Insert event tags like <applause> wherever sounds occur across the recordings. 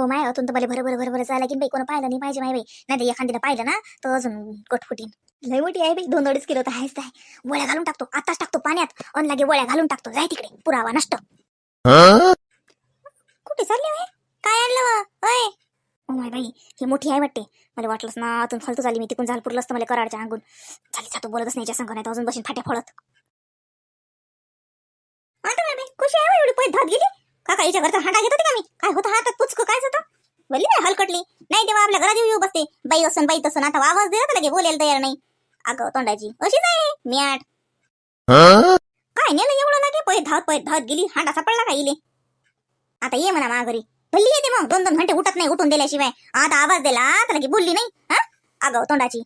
हो माय अतून तर बरं बरं बरं बरं झाला की बाई कोण पाहिलं नाही पाहिजे माय बाई. नाही तर एखादीनं पाहिलं ना तर अजून कटफुटीन लय मोठी आहे बाई दोन अडीच किलो तर आहेच आहे. वळ्या घालून टाकतो आताच टाकतो पाण्यात अन लागे वळ्या घालून टाकतो. जाय तिकडे पुरावा नष्ट. कुठे चालले होय काय आणलं व? होय ओ माय बाई ही मोठी आहे वाटते. मला वाटलंच ना अजून फालतू झाली मी तिकून झालपूरलं असतं मला कराडच्या अंगून झाली जातो बोलतच नाही संघ नाही अजून बसून फाट्या फोडत. आता बाई खुशी आहे हो एवढी? पैसे धात गेली? काका हिच्या घरचा हांडा घेत होते का मी? काय होतं हातात पुचक? काय होतं? बोलली नाही हलकटली. नाही तेव्हा आपल्या घरात येऊ बसते. बाई असून बाई तसून. आता आवाज देत लगे बोलायला तयार नाही. अगं तोंडाची अशीच आहे म्याट. काय नेलं एवढं लागे? पै धावत पै धावत गेली. हांडा सापडला का इले? आता ये म्हणा मा घरी भल्ली येते मग. दोन दोन घंटे उठत नाही उठून दिल्याशिवाय. आता आवाज दिला तर लगे बोलली नाही. हा? अगं तोंडाची.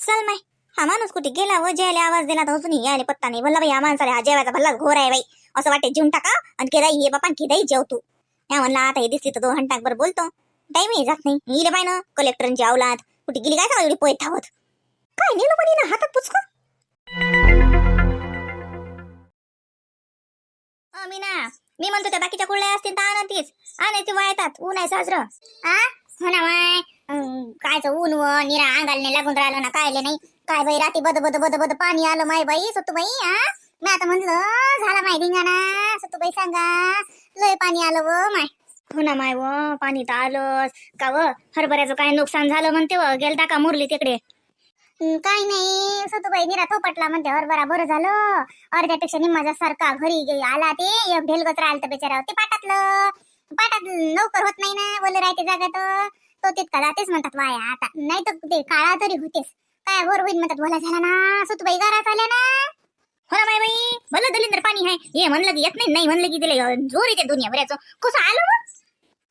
चल माय. हा माणूस कुठे गेला? व जेवायला आवाज दिला तर अजूनही यायला पत्ता नाही. भल्ला बाई हा माणसाला हा जेवायचा भल्लाच घोर आहे बाई. असं वाटते जेवून टाका आणि केदाई ये बापा केदाई जेव तू. या म्हणला आता हे दिसली तर दोन घंटा बरं बोलतो टाईमही जात नाही. इले पाय ना कलेक्टरची अवलाद कुठे गेली काय का एवढी पोय थावत? काय नेलं पण ना हातात पुचक? मीना मी म्हणतो त्या बाकीच्या कुळल्या असतील तर आणतीच आणायची वळतात ऊन आहे साजरं. आ? हो ना माय कायचं ऊन व निरा अंगाला लागून राहिलं ना कायले नाही. काय बाई राती बद बद बद बद पाणी आलं माय बाई सतू बाई आ? मी आता म्हणलं झाला माय धिंगाणा. सतू बाई सांगा. लय पाणी आलं व माय. हो ना माय व पाणी तर आलंच. का व हरभऱ्याचं काय नुकसान झालं म्हणते व. गेलता का मुरली तिकडे? काही नाही. सतुबाई निरा थोपटला म्हणते हरभरा बरं झालं. अर्ध्यापेक्षा निम्माच्या सारखा घरी गे- आला ते. एक ढेलगत राहिलं तर बेचारा ते पाटातलं. पाटात लवकर होत नाही ना. बोल राहते जागा तर तो तितका जातेच म्हणतात वाया आता. नाही तर ते काळा तरी होतेच. काय वर होईल म्हणतात बोला झाला ना. सतूबाई गारा आल्या ना. हो ना भाई बाई? भलं दलिंदर पाणी आहे. हे म्हणलं की येत नाही नाही म्हणलं की दिले जोर येते दुनिया बऱ्याच कसं आलं मग?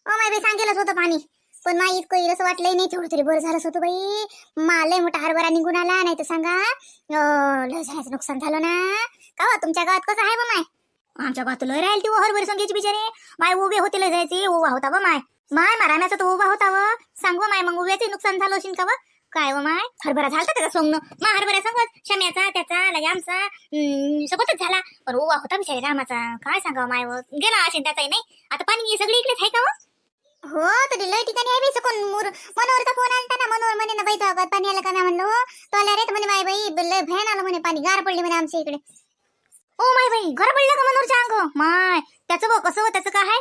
हो माय बाई सांगेलच होतं पाणी. पण नाही इतकं येईल असं वाटलंय नाही तेवढं तरी बरं झालं होतं बाई. मा लय मोठा हरभरा निघून आला नाही तर सांगा अं, लय झाल्याचं नुकसान झालं ना. का हो, तुमच्या गावात कसं आहे बा माय? आमच्या गावात लय राहील ती हरभरी संगीची बिचारे. माय उभे होते लय जायचे उभा होता वा माय. माय माराण्याचा तो उभा होता व. सांग माय मग उभ्याचे नुकसान झालं असेल का काय व माय? हरभरा झाला त्याचा सोंगणं. मा हरभरा सांगत शम्याचा त्याचा लगे आमचा सोबतच झाला. पण ओवा होता बिचारे रामाचा. काय सांगावं माय हो? गेला असेल त्याचाही नाही? आता पाणी सगळी इकडेच आहे का व हो, हो तरी लय ठिकाणी आहे बी कोण मोर मनोहरचा फोन आलता ना. मनोहर म्हणे ना बाई तो पाणी आलं का ना म्हणलं हो. तो आला रे म्हणे माय बाई लय भयान आलं म्हणे पाणी. गार पडली म्हणे आमच्या इकडे. ओ माय बाई घर पडलं का मनोहरच्या अंग? माय त्याचं बघ कसं हो, त्याचं काय आहे?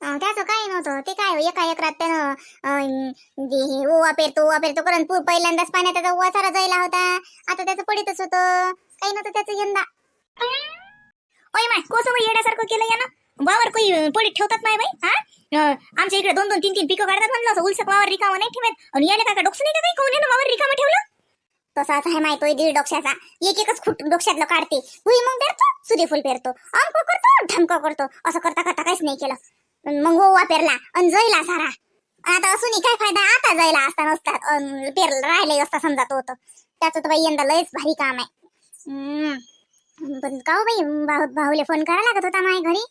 त्याचं काय नव्हतं. ते काय हो, एका एकरात त्यानं जे हे ओवा पेरतो ओवा पेरतो करून पहिल्यांदाच पाण्यात त्याचा ओवा सारा जायला होता. आता त्याचं पडीतच होतं. काही नव्हतं त्याचं यंदा. ओय माय कोसं येण्यासारखं केलं या ना वावर कोई पडीत ठेवतात नाही बाई हा? आमच्या इकडे दोन दोन तीन तीन पिकं काढतात म्हणलं. असं उलसक वावर रिकामा नाही ठेवत. आणि याला काका डोक्स नाही का काही कोणी वावर रिकामा ठेवलं? तसाच आहे माय आहे दीड डोक्ष्याचा. एक एकच खुट डोक्ष्यातलं काढते. भुईमुंग मग पेरतो सूर्यफूल पेरतो. अंक करतो ढमक करतो. असं करता करता काहीच नाही केलं. मग ओवा पेरला अन जैला सारा. आता असून काय फायदा? आता जायला असता नसता. पेर राहिले असता समजा तो होतं त्याचं तर बाई यंदा लयच भारी काम आहे. हम्म. पण का हो बाई भाऊ- भाऊले फोन करायला लागत होता माय घरी?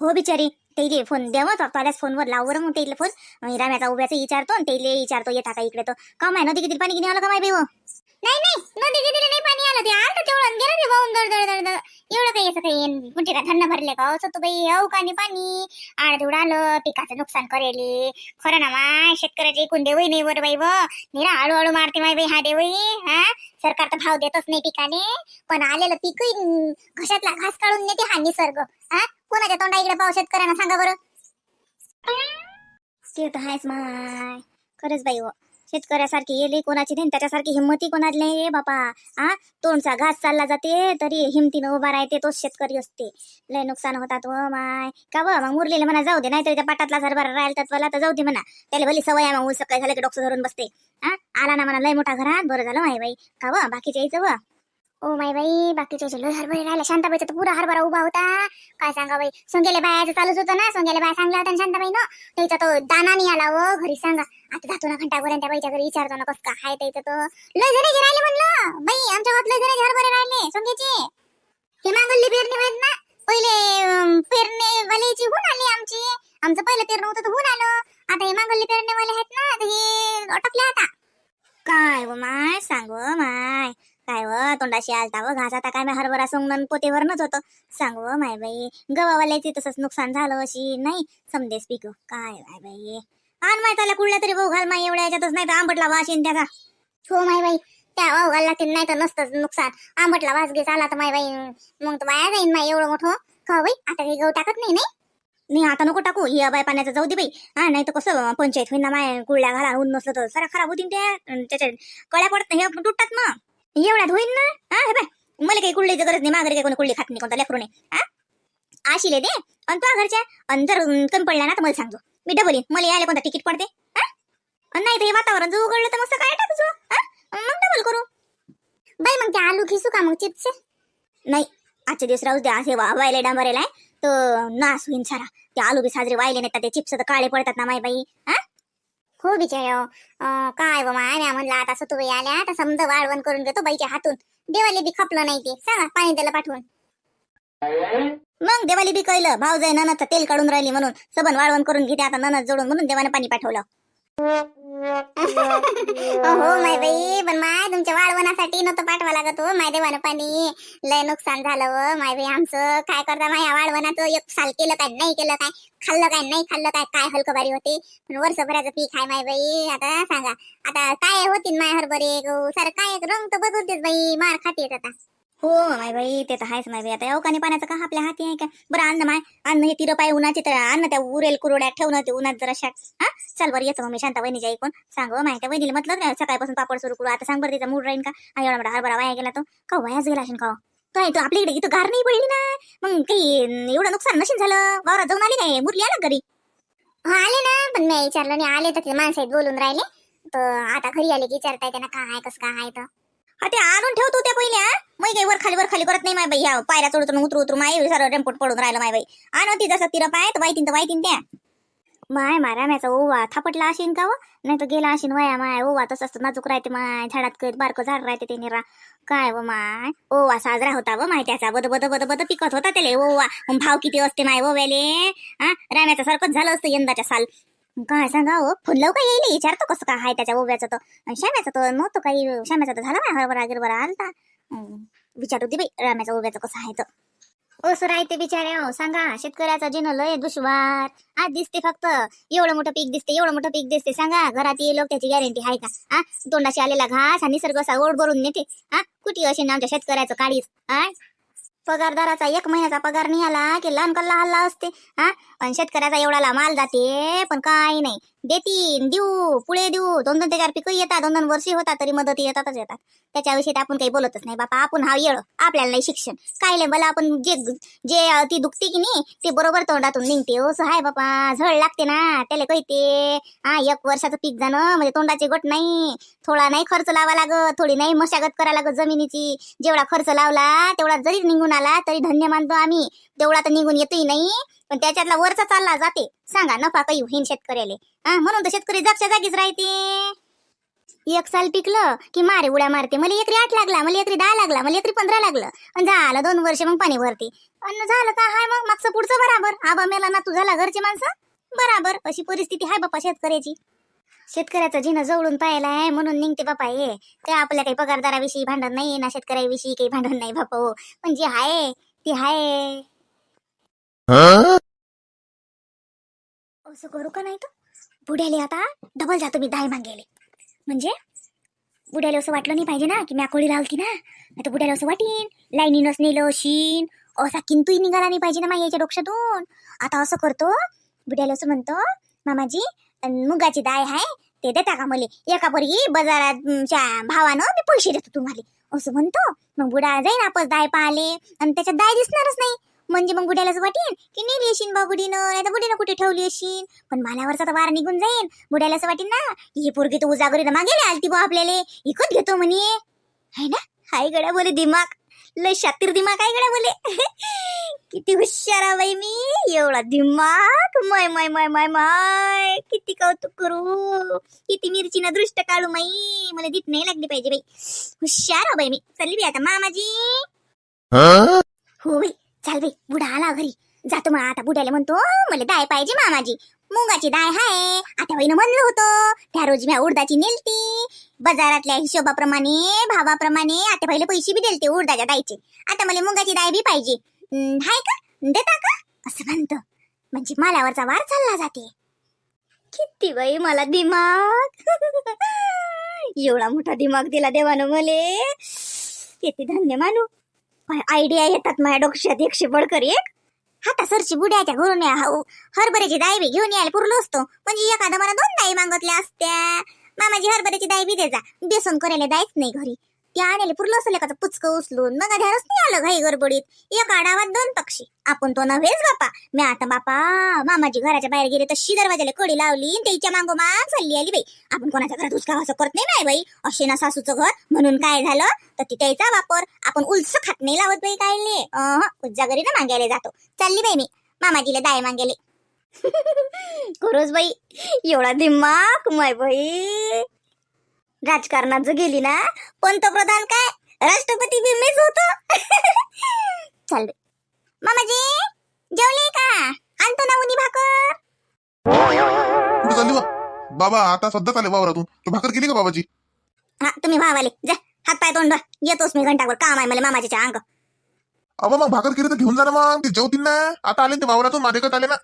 हो बिचारी. तेले फोन द्यावं त्यालाच फोनवर लाववर मग तेले फोन रम्याचा राम्याचा उभ्याचा विचारतो आणि तेले विचारतो येता का इकडे तो का माय नदी किती पाणी किती आलं का माय बेव नाही नाही. नदी किती नाही पाणी आलं ते. आलं तेवढं गेलं ते वाहून दड दड दड दड. एवढं काही असं काही कुठे का धरणं भरले का? असं तू बाई अहो का नाही पाणी. आड तेवढं आलं पिकाचं नुकसान करेले. खरं ना माय शेतकऱ्याचे एकूण देवही नाही बरं बाई व. निरा हळूहळू मारते माय बाई हा देवही हा? सरकार तर भाव देतच नाही पिकाने. पण आलेलं पीकही घशातला घास काढून नेते हा निसर्ग. हा? कोणाच्या तोंडा इकडे पाव शेतकऱ्यांना सांगा बरं. ते तर आहेच माय. खरंच बाई व. शेतकऱ्यासारखी येले कोणाची नाही त्याच्यासारखी हिंमती कोणाची नाही रे बापा. हा तोंडचा घास चालला जाते तरी हिमतीनं उभा राहते तोच शेतकरी असते. लय नुकसान होतात व माय. का व? मग मुरलेले म्हणा जाऊ दे नाहीतर त्या पाटातला हरभरा राहिला तर मला तर जाऊ दे म्हणा. त्याला भली सवय आहे मग सकाळी झालं की डोकं धरून बसते. हा आला ना म्हणा लय मोठा घरात बरं झालं माय बाई. का व? बाकीच्या यायचं व? ओ माय बाई बाकीचे लय हरभरे राहिला शांताबाईचा तर पुरा हरभरा उभा होता. काय सांगा बाई सोंगेले बायाचं चालूच होतं ना सोंगेले बाया सांगल्या होत्या शांताबाई न त्याचा तो दाना नाही आला व घरी सांगा. आता जातो ना घंटा त्या बाईच्या घरी विचारतो ना कस काय आहे त्याचं तो लय जणांचे राहिले म्हणलं. बाई आमच्या गावात लय जणांचे हरभरे राहिले सोंगेचे. हे मागल्ली पेरणी आहेत ना पहिले अं, पेरणेवाल्याची होऊन आली आमची. आमचं पहिलं पेरणं होतं तर होऊन आलं. आता हे मागल्ली पेरणेवाले आहेत ना हे अटकले आता. काय व माय सांग माय. काय व तोंडाशी आलता व घास आता काय मी हरभरा सोंगण पोतेवरनच भरणच होतं. सांग व माय बाई गव्हावाल्याचे तसंच नुकसान झालं अशी नाही? समदेस पिक. काय माय बाई? आण माय त्याला कुठल्या तरी भाऊ घाल माय एवढ्या याच्यातच नाही तर आंबटला वास येईन त्याचा. हो माय बाई त्या भाऊ घालला की नाही तर नसतंच नुकसान. आंबटला वास घेस आला तर माय बाई मग तर वाया जाईन माय एवढं मोठं. खाऊ बाई आता काही गहू टाकत नाही नाही? नाही आता नको टाकू ही बाय पाण्याचं जाऊ दे बाई. हा नाही तर कसं पंचायत होईन ना माय कुळल्या घाला ऊन नसलं तर सारा खराब होतीन त्या त्याच्या कळ्या पडत हे तुटतात ना. एवढ्यात होईन ना? हा हे बाय मला काही कुळलीची गरज नाही माघारी काही कोणी कुळली खात नाही कोणता लेकरू नाही. हा? आशिले दे. आणि तो घरच्या आणि जर कमी पडला ना तर मला सांगतो मी डबल येईन. मला यायला कोणता तिकीट पडते? हा? नाही तर हे वातावरण जर उघडलं तर मस्त काय टाकू हा? मग डबल करू. बाई मग ते आलू खिसू का मग चिप्स नाही आजचे दिवस राहू द्या असे वा- वायले डांबरेला आहे. तर नास होईन सारा. ते आलू बी साजरे वायले नाही ते चिप्स तर काळे पडतात ना माय बाई. हा? हो बिचारे हो. काय व माया म्हणलं आता सतुबाई आल्या आता समजा वाळवण करून घेतो बाईच्या हातून. देवाले बी खपलं नाही ते. सांगा पाणी त्याला पाठवून. मग देवाली बी कळलं भाऊ जाय ननदचं तेल काढून राहिली म्हणून. सबन वाळवण करून घेते आता ननद जोडून म्हणून देवाने पाणी पाठवलं. हो माय बाई पण माय तुमच्या वाळवणासाठी नव्हतं पाठवा लागत हो माय देवानं पाणी. लय नुकसान झालं हो माय बाई आमचं काय करता माया वाळवणाचं एक साल केलं काय नाही केलं काय? खाल्लं काय नाही खाल्लं काय? काय हलकं बारी होते? पण वर्षभराचं पीक आहे माय बाई आता सांगा. आता काय होतीन माय हरभरे? गहू सारं काय? रंग तर बदलतेच बाई मार खाते आता. हो माय बाई ते तर आहेच माय बाई. आता अवकाने पाण्याचं का आपल्या हाती आहे का? बरं अन्न माय अन्न हे तिरं पाय उन्हाचे तर अन्न त्या उरेल कुरड्यात ठेवणं ते उन्हात जरा शाक हा? चल बरं येतो मग मी शांता वहिनीच्या ऐकून सांग हो माहिती वहिनीला म्हटलं नाही सकाळपासून पापड सुरू करू. आता सांग बरं तिचा मूड राहील का? हा एवढा मोठा हरभरा वाया गेला तो. का वायाच गेला असेल का तो आहे तो आपल्या इकडे इथं गार नाही पडली ना. मग काही एवढं नुकसान नशीन झालं. वावरात जाऊन आली नाही मुरली आलं घरी? हा आले ना. पण मी विचारलं नाही आले तर ते माणसं आहेत बोलून राहिले. तर आता घरी आले की विचारताय त्यांना काय कसं काय आहे तर. हा ते आणून ठेवतो त्या पहिले हा मग काही वर खाली वर खाली करत नाही माय बाई. ह्या पायऱ्या चढून उतरू उतरू माय सारं रेमपोट पडून राहिलं माय बाई. ती जसं तिरं पाय तर वाईतीन तर वाईतीन त्या. माय मारा म्याचा ओवा थापटला असेन का हो? नाही तर गेला असेन वया माय. ओवा तसंच नाजूक राहते माय. झाडात कळत बारकं झाड राहते ते निरा. काय व माय? ओवा साजरा होता व माय त्याचा. बद बद बद बद पिकत होता त्याले ओवा. भाव किती असते माय ओव्याले हा राम्याचं सारखंच झालं असतं यंदाच्या साल. काय सांगा हो? फुललं का येईल विचारतो कसं काय आहे त्याच्या ओव्याचा तर. श्यामाचा श्याम्याचं तर नव्हतं काही श्याम्याचं तर झाला माय हरभरा गिरभरा आलता. विचारू दे बाई राम्याचं ओव्याचं कसं आहे तर. असं राहते बिचारे हो सांगा शेतकऱ्याचा जिनं लय दुश्वार आज दिसते फक्त एवढं मोठं पीक दिसते एवढं मोठं पीक दिसते. सांगा घरात ये लोक त्याची गॅरंटी आहे का? आ? तोंडाशी आलेला घास हा निसर्ग असा ओढ भरून नेते. हा कुठे असे ना आमच्या शेतकऱ्याचं काळीच आ? पगारदाराचा एक महिन्याचा पगार नाही आला की लहान कल्ला हल्ला असते हा? पण शेतकऱ्याचा एवढाला माल जाते पण काही नाही. देतीन देऊ पुढे देऊ. दोन दोन तेगार पिकं येतात दोन दोन वर्षी होतात तरी मदती येतातच येतात. त्याच्याविषयी तर आपण काही बोलतच नाही. बापा आपण हा येळ आपल्याला नाही शिक्षण. काय मला आपण जे जे ती दुखते की नाही ते बरोबर तोंडातून निघते. असं हाय बापा झळ लागते ना. त्याला कळते. हा एक वर्षाचं पीक जाणं म्हणजे तोंडाचे गोट नाही. थोडा नाही खर्च लावा लागत. थोडी नाही मशागत करा लागत जमिनीची. जेवढा खर्च लावला तेवढा जरी निघून आला तरी धन्य मानतो आम्ही. तेवढा तर निघून येतोही नाही. पण त्याच्यातला वरचा चालला जाते. सांगा नफा काही होईन शेतकऱ्याला. म्हणून तर शेतकरी जागच्या जागीच राहते. एक साल पिकलं की मारे उड्या मारते. मला एकरी आठ लागला मला एकरी दहा लागला मला एकरी पंधरा लागलं. आणि झालं दोन वर्ष मग पाणी भरते. आणि झालं का हाय मग मागचं पुढचं बराबर. आबा मेला ना तू झाला घरचे माणसं? बराबर. अशी परिस्थिती आहे बापा शेतकऱ्याची. शेतकऱ्याचं जिनं जवळून पाहायला आहे म्हणून निघते बापा हे. ते आपल्या काही पगारदाराविषयी भांडण नाही ना शेतकऱ्याविषयी काही भांडण नाही बापा हो. पण जी आहे ती आहे असं करू का नाही तर? बुड्याले आता डबल जातो मी दाय मागेले. म्हणजे? बुड्याला असं वाटलं नाही पाहिजे ना की मी आकोळी लावती ना. नाही तर बुड्याला असं वाटीन लाईनीनच नेलं शीन. असा किंतूही निघाला नाही पाहिजे ना माझ्या याच्या डोक्यातून. आता असं करतो बुड्याला असं म्हणतो मामाजी मुगाची दाय आहे ते देता का मले? एका परी बाजाराच्या भावानं मी पैसे देतो तुम्हाला. असं म्हणतो मग बुडा जाईन आपस दाय पाहले. आणि त्याच्यात दाय दिसणारच नाही. म्हणजे मग बुड्याला असं वाटेल की नेली अशीन बा बुडीनं नाही तर बुडीनं कुठे ठेवली अशीन पण माल्यावरचा तर वार निघून जाईल बुड्याला असं वाटेल ना की ही पोरगी तर उजागरीनं मागेले आलती बा आपल्याला. इकत घेतो म्हणे. है ना? हाय गड्या बोले दिमाग. लय शातीर दिमाग आहे गड्या बोले. <laughs> किती हुशार बाई मी. एवढा दिमाग. माय माय माय माय माय. किती कौतुक करू. किती मिरचीनं दृष्ट काढू माई. मला दीट नाही लागली पाहिजे बाई. हुशार बाई मी. चालली बाई आता मामाजी. हो बाई. चाल बे बुडा आला घरी. जातो मग आता बुड्याला म्हणतो मला दाय पाहिजे मामाजी. मुगाची दाय हाय. आता बाईनं म्हणलं होतं त्या रोजी म्या उडदाची नेलती. बाजारातल्या हिशोबाप्रमाणे भावाप्रमाणे आता पहिले पैसे बी दिलते उडदाच्या दायचे. आता मला मुगाची दाय बी पाहिजे. हं, हाय का? देता का? असं म्हणतं. म्हणजे माल्यावरचा वार चालला जाते. किती बाई मला दिमाग. <laughs> एवढा मोठा दिमाग दिला देवानं मले. किती धन्य मानू. आयडिया येतात माझ्या डोक्यात एकशे बळकर एक. हाता सरची बुड्याच्या घरून या- हरभऱ्याची दाई बी घेऊन यायला पुरलो असतो. म्हणजे एखादं मला दोन दाई मागतल्या असत्या. मामाजी हरभऱ्याची दाई बी जा. बेसन करायला दायच नाही घरी. ते आणायला पुरलं असं लेखाचं पुचकं उचलून मग ध्यानच नाही आलं घाई गडबडीत. एक आडावात दोन पक्षी. आपण तो नव्हेच बापा. मी आता बापा मामाजी घराच्या बाहेर गेले तशी दरवाजाला कडी लावली आणि त्याच्या मागो माग चालली आली बाई. आपण कोणाच्या घरात उचका असं करत नाही बाई असे ना सासूचं घर. म्हणून काय झालं? तर ती त्याचा वापर. आपण उलस खात नाही लावत बाई काय उज्जा घरी ना मागायला जातो. चालली बाई मी. मामाजीला दाय मागेले. <laughs> खरंच बाई एवढा दिमाग माय बाई. राजकारणात जर गेली ना पंतप्रधान काय? राष्ट्रपती बी मीच होतो. <laughs> चाल मामाजी जेवले का? आणतो ना उनी भाकर. कुठे चालली बा? बाबा आता सध्या आले वावरातून. तू भाकर केली का बाबाची हा तुम्ही भावाले. जा हात पाय तोंड धुवा. येतोच मी घंटावर काम आहे मला मामाजीच्या अंग. अबा मग भाकर केली तर घेऊन जा ना मग. ते जेवतील ना. आता आले ना ते वावरातून. माझ्याकडे आले ना.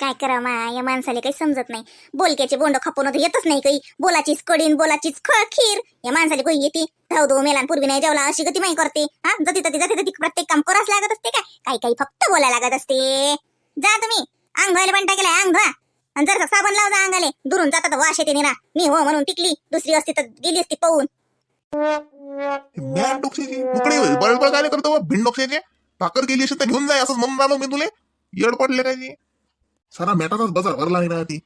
काय करा मा? या माणसाला काही समजत नाही. बोलक्याचे बोंड खपून तर येतच नाही काही. बोलाचीच कडीन बोलाचीच ख खीर. या माणसाला काही येते. धाव दो हो मेला पूर्वी नाही जेवला अशी गती माही करते. हा? जती तती जाते तती प्रत्येक काम करावंच लागत असते काय? काही काही फक्त बोलायला लागत असते. जा तुम्ही. अंग धुवायला पण टाकेलाय अंग धुवा आणि जर साबण लाव जा अंगाले दुरून जातात वाश येते निरा मी हो म्हणून टिकली. दुसरी असती तर गेली असती पाहून डोक्षाची बळबळ काय करतो भिंड डोक्षाचे भाकर असेल तर घेऊन जाय असं म्हणून आलो मी तुले. येड पडले काय सारा मॅटाचाच बाजार भरला नाही ना ती.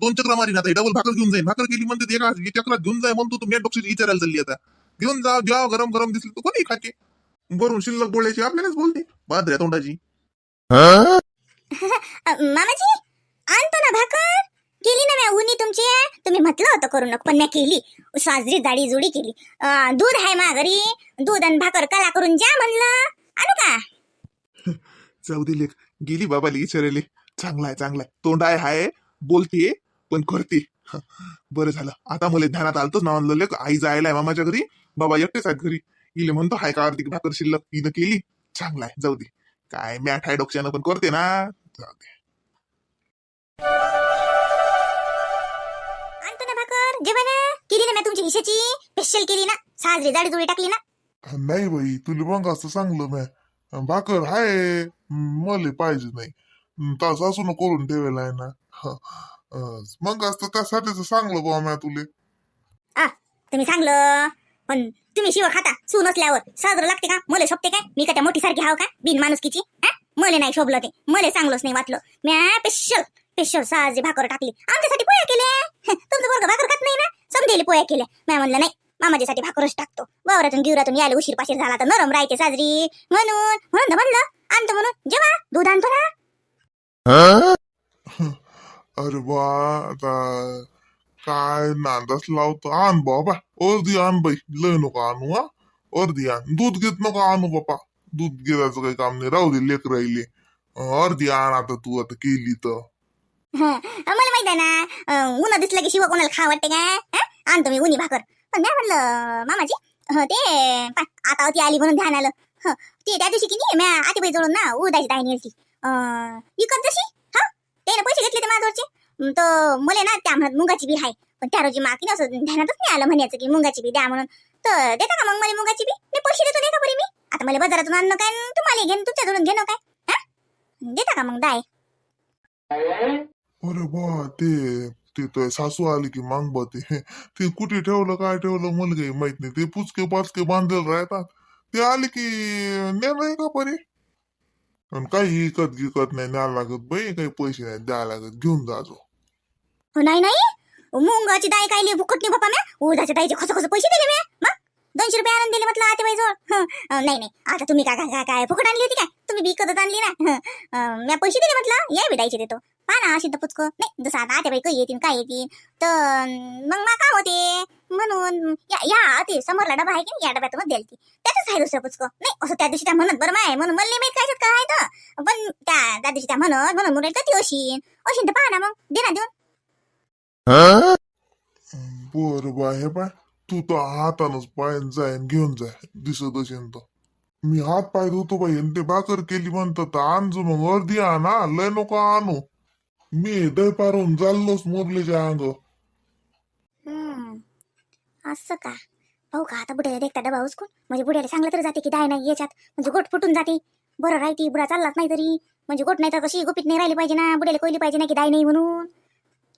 दोन चक्र मारी ना डबल भाकर घेऊन जाईन. भाकर केली म्हणते एका चक्रात घेऊन जाय म्हणतो तू मॅट डोक्षाची विचारायला चालली आता. घेऊन जा जेव्हा गरम गरम दिसली तू कोणी खाते. वरून शिल्लक बोलायची आपल्यालाच बोलते. बादऱ्या तोंडाची. <laughs> मामाजी आणतो ना भाकर. केली ना म्या उनी तुमची. तुम्ही म्हटलं होतं करू नको पण म्या केली. साजरी जाडी जुडी केली. दूध आहे मा घरी. दूध आणि भाकर कला करून जा म्हणलं. आणू का? <laughs> जाऊ लेख. गेली बाबाली विचारायले चांगला आहे चांगला आहे तोंड आहे हाय बोलते पण करते. बरं झालं. आता मला ध्यानात आलतच ना म्हणलं आई जायला मामाच्या घरी. बाबा एकटेच आहेत घरी. इले म्हणतो हाय का आर्थिक भाकर शिल्लक. हिनं केली. चांगला आहे जाऊ दे. काय मॅट हाय डोक्यानं पण करते ना. जाऊ दे. आणतो ना भाकर जेवण केली ना म्या तुमची हिशाची स्पेशल केली ना? साजरी जाडी जुडी टाकली ना? नाही बाई तुला मग असं चांगलं म्या भाकर हाय मले पाहिजे नाही. ता सासून करून ठेवायला आहे ना. मग असतं त्यासाठीच चांगलं बा म्या तुले. आ तुम्ही सांगलं. पण तुम्ही शिव खाता सून असल्यावर साजरं लागते का? मले शोभते काय? मी का त्या मोठी सारखी हाव का? बिन माणुसकीची मले नाही शोभलं ते. मले चांगलंच नाही वाटलं. म्या स्पेशल स्पेशल साजरी भाकर टाकली. आमच्यासाठी पोया केले <laughs> तुमचं वर्ग भाकर खात नाही ना? समजेले पोया केल्या. म्या म्हणलं नाही मामाजीसाठी भाकरच टाकतो. वावरातून गिवरातून यायला उशीर पाशीर झाला तर नरम राहायचे साजरी. म्हणून म्हणून म्हणलं आणतो म्हणून. जेव्हा दूध आणतो ना अरे बा आता काय नांदाच लावतो आण बाबा अर्धी आण बाई लय नको आणू हा अर्धी आण दूध घेत नको आणू बापा दूध घेण्याचं काही काम नाही राहू दे लेक राहिले अर्धी आण आता तू आता केली तर मला माहीत आहे ना उन्हा दिसलं की शिव कोणाला खा वाटते काय हं? आणतो मी उन्ही भाकर पण काय म्हणलं मामाजी ते आता ती आली म्हणून ध्यान आलं ते त्या दिवशी की मॅ म्या आतीबाई जवळून ना उदाची दाय नेलती विकत जशी हा? त्याने पैसे घेतले ते माझ्यावरचे तर मला ना त्या म्हणत मुगाची बी आहे पण त्या रोजी माकी असं ध्यानातच नाही आलं म्हणायचं की मुगाची बी द्या म्हणून. तर देता का मग मला मुगाची बी? मी पैसे देतो नाही का बरी मी? आता मला बाजारातून आणणं काय तुम्हाला घेणं तुमच्या घेणं काय? हा? देता का मग दाय? अरे बा ते ते तर सासू आली की मांग बा ते ते कुठे ठेवलं काय ठेवलं मला काही माहीत नाही. ते पुचके पाचके बांधलेलं राहतात. ते आले की नेलं का परी आणि काही इकत गिकत नाही न्यायला लागत बाई काही पैसे नाही द्यायला लागत घेऊन जाजो हो नाही नाही. मुंगाची दाय काय नाही फुकट नाही बापा म्या? उदाच्या दाईचे खस खस पैसे दिले म्या? मग दोनशे रुपये आणून दिले म्हटलं आते बाईजवळ नाही नाही. आता तुम्ही काय काय काय फुकट आणली होती काय? तुम्ही विकतच आणली ना? म्या पैसे दिले म्हटलं. या दायचे देतो. पहा ना अशी तर पुचकं नाही जसं आता का काही येतील काय येतील तर मग मा का होते? म्हणून या या ते समोरला डबा आहे की नाही, या डब्यात मग द्याल त्यातच आहे दुसरं पुचकं. नाही असं त्या दिवशी त्या म्हणत बरं माय म्हणून मला नाही काय काय आहे तर. पण त्या त्या दिवशी त्या म्हणत म्हणून म्हणून ती अशी अशी तर पहा ना मग दे ना देऊन. बर बा तू तर हातानच पायन जाईन घेऊन जाय दिसत असेल तर. मी हात पाय धुतो बाई ते भाकर केली म्हणतात तर आणजो मग अर्धी आणा लय नको आणू. मी पारून चाललोच मुरलीच्या अंग हम्म. असं का? भाऊ का आता बुड्याला देखता डबा उचकून म्हणजे बुड्याला सांगलं तरी जाते की दाय नाही याच्यात. म्हणजे गोट फुटून जाते. बरं राहते बुडा चाललाच नाही तरी. म्हणजे गोट नाही तर कशी गुपित नाही राहिली पाहिजे ना. बुड्याला कोयली पाहिजे ना की दाय नाही म्हणून.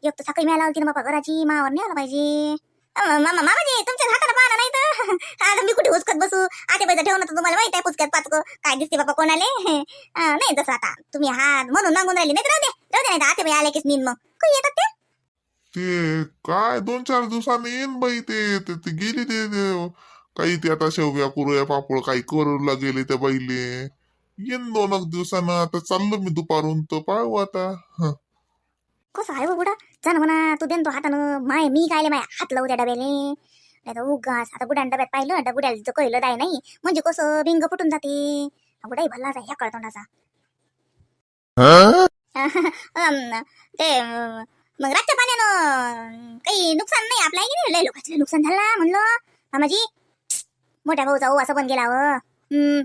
एक तर सकाळी मिळाला होती ना बापा घराची. मावर नाही आला पाहिजे. अं, मामा मामाजी तुमच्या हाताला पाहणं नाही तर. <laughs> आता मी कुठे उचकत बसू? आते पैसा ठेवणं तर तुम्हाला माहीत आहे पुचक्यात पाचक. काय दिसते बाबा कोणाले? <laughs> अं, नाही जसं आता. तुम्ही हात म्हणून मागून राहिले नाही तर राहू दे. दे नाही आते बाई आले कीच नीन मग. काही येतात ते? ते काय दोन चार दिवसांनी येईन बाई ते ते- ते गेली ते ते- काही ते आता शेवया कुरया पापड काही करूला गेले त्या बाईले. येईन दोन एक दिवसानं आता चाललो मी दुपारून तर पाहू आता. हं. कसं आहे हो बुडा? जाण म्हणा तू देन तो हातानं. माय मी कायले माय हात लावू त्या डब्याले. नाही तर उगाच आता बुडान डब्यात पाहिलं डब बुड्याला जो कळलं दाय नाही. म्हणजे कसं भिंग फुटून जाते. बुडाई भल्ला ह्या कळतोंडाचा <laughs> ते मग रातच्या पाण्यानं काही नुकसान नाही आपल्या की नाही? लोकांचं नुकसान झालं म्हणलं. मामाजी मोठ्या भाऊचा ओ असं पण गेला हो.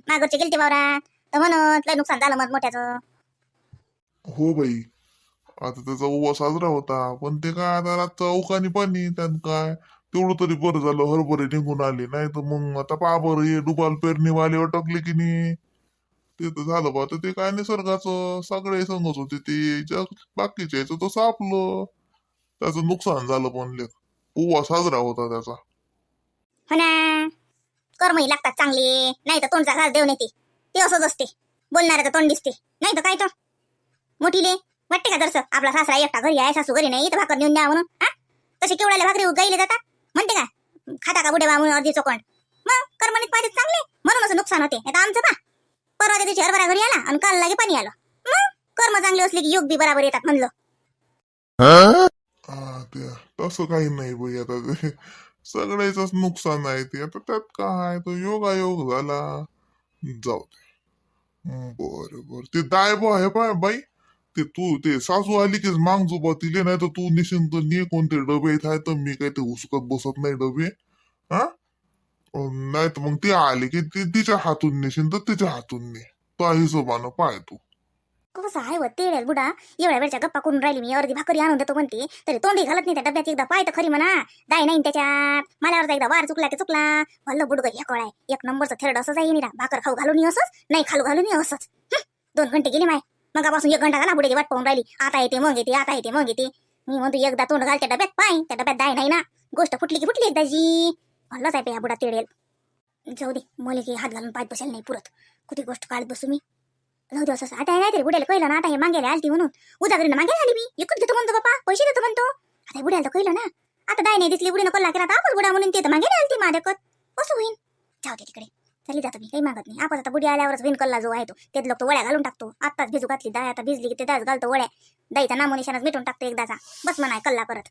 मागरचे गेलते वावरात. तर म्हणत लय नुकसान झालं मग मोठ्याचं. हो बाई. आता त्याचा उवा साजरा होता पण ते काय आता रातचा अवकानी पाणी त्यात काय? तेवढं तरी बरं झालं हरभरे निघून आले नाही तर मग आता पहा बरं हे डुबाल पेरणीवाले अटकले की नाही? ते तर झालं बा. तर ते काय निसर्गाचं सगळे सांगत होते ते जग बाकीच्या याचं तसं आपलं. त्याचं नुकसान झालं पण लेख उवा साजरा होता त्याचा. हो ना. कर्मही लागतात चांगले. नाही तर तोंडचा घास देऊन येते. ते असंच असते. बोलणाऱ्याचं तोंड दिसते. नाही तर काय तर. मोठीले. वाटते का जरसं? आपला सासरा एकटा घरी आहे सासू घरी नाही तर भाकर नेऊन द्या म्हणून. हा? तसे केवढ्याला भाकरी गाईले जाता म्हणते का? खाता का बुडे म्हणून अर्धी चोकंड? मग कर्मणीत पाहिजे चांगले. म्हणून असं नुकसान होते. आता आमचं पा परवा त्या दिवशी हरभरा घरी आला आणि काल लागे पाणी आलं. मग कर्म चांगले असले की योग बी बराबर येतात म्हणलं. हा ते तसं काही नाही बाई आता ते सगळ्याच नुकसान आहे ते. आता त्यात काय तो योगायोग झाला. जाऊ दे. बर बर. ते दाय बा हे पाय बाई. ते तू ते सासू आली की मांग जुबा तिले नाही तर तू निश्चिंत ने कोणते डबे आहेत आहे तर मी काय ते उसकत बसत नाही डबे. हा? नाही तर मग ते आले की ती तिच्या हातून नेशील तर तिच्या हातून ने. तो हिशोबानं पाय तू. कसं आहे व तेडेल बुडा. एवढ्या वेळच्या गप्पा करून राहिली मी अर्धी भाकरी आणून देतो म्हणते. तरी तोंडी घालत नाही त्या डब्यात एकदा. पाय तर खरी म्हणा. दाय नाही त्याच्यात. मला एकदा वार चुकला की चुकला. भल्लं बुडग हे कळाय. एक नंबरचं थेरड असं जाई निरा. भाकर खाऊ घालून असंच. नाही खाऊ घालून असंच. हं, दोन घंटे गेले माय. मगापासून एक घंटा झाला बुडे वाट पाहून राहिली. आता येते मग येते आता येते मग येते. मी म्हणतो एकदा तोंड घाल त्या डब्यात. पाय. त्या डब्यात दाय नाही ना. गोष्ट फुटली की फुटली एकदाची म्हणलं आहे या बुडा तेडेल जाऊ दे मला की हात घालून पाय बसायला नाही पुरत. कुठे गोष्ट काढत बसू मी? जाऊ दे असं आता नाही तरी बुड्याला कळलं ना आता हे मागेला आलती म्हणून. उदागरीनं मागायला आली मी. एकच घेतो म्हणतो बापा पैसे देतो म्हणतो. आता हे बुड्याला तर कळलं ना. आता दाय नाही दिसली बुडीनं कल्ला केला तर आपण बुडा म्हणून ते तर मागायला आलती माझ्याकत कसं होईन. जाऊ दे तिकडे. चली जातो मी काही मागत नाही. आपण आता बुडी आल्यावरच विन कल्ला जो आहे तो ते लोक तो वळ्या घालून टाकतो. आत्ताच भिजू घातली दाय आता भिजली की ते दास घालतो वड्या. दाईचा नामोनिशानच मिटून टाकतो एकदाचा. बस म्हणाय कल्ला परत.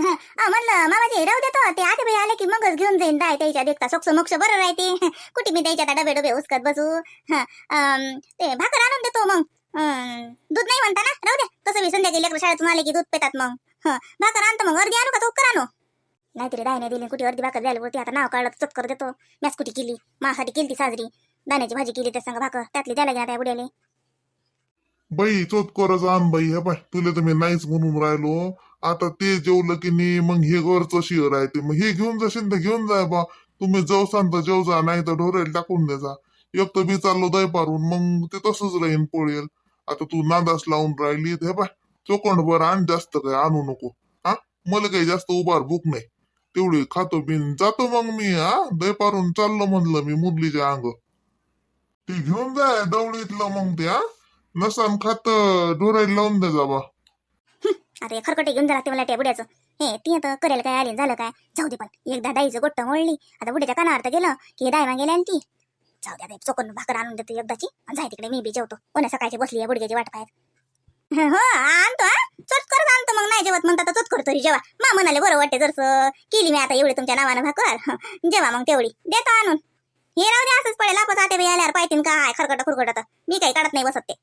म्हणलं मामाजी राहू देतो ते आधी बाई आले की मगच घेऊन जाईन दाय त्याच्या देखता. सोक्ष मोक्ष बरं राहते. <laughs> कुठे मी त्याच्या डबे डबे उचकत बसू? अं, ते भाकर आणून देतो मग. अं, दूध नाही म्हणता ना? राहू दे. तसं मी संध्याकाळी लेकर शाळेतून आले की दूध पेतात मग. भाकर आणतो मग. अर्धी आणू का? तो कर आणू? नाहीतरी दायने दिली कुठे अर्धी भाकर द्यायला बोलते आता नाव काढलं तर चटकर देतो. मॅच कुठे केली? मासाठी केली ती साजरी. दाण्याची भाजी केली त्या संग भाकर. त्यातली द्यायला गेला त्या बुड्याले. बाई चोतकरच आण बाई हे पाय तुला तर मी नाहीच म्हणून राहिलो. आता ते जेवलं की नाही मग हे घरचं शिअर आहे ते. मग हे घेऊन जाशील तर घेऊन जाय बा. तुम्ही जेवसान तर जेव जा नाही तर ढोरेल टाकून दे जा. एक तर मी चाललो दय पारून मग ते तसंच राहीन पळेल. आता तू नादास लावून राहिली हे बाय चोकंड भर आण जास्त काय आणू नको. हा? मला काही जास्त उभार भूक नाही. तेवढी खातो बिन. जातो मग मी हा? दय पारून चाललो म्हणलं मी मुरलीच्या अंग. ते घेऊन जाय दवडीतलं मग ते हा? नसान खात ढोरायला लावून दे जा बा. आता हे खरकटे घेऊन झाला ते मला त्या बुड्याचं हे ती आता करेल काय आली झालं काय? जाऊ दे पण. एकदा दाईचं गोट्ट मोडली आता बुड्याच्या कानावर तर गेलं की हे दायवा गेल्या ती. जाऊ द्या चोकन भाकर आणून देतो एकदाची. आणि जाय तिकडे मी बी जेवतो. कोणा सकाळची बसली या बुडग्याची वाट पाहत. हो आणतो हा. चोट करत आणतो मग नाही जेवत. म्हणतात चोट करतो जेव्हा मा म्हणाले बरं वाटते जर केली मी आता एवढी तुमच्या नावानं भाकर. जेव्हा मग तेवढी. देतो आणून. हे राहू दे असंच पडेल. आपण आते आल्यावर पाहिजे काय खरकट खुरकट मी काही काढत नाही बसत ते.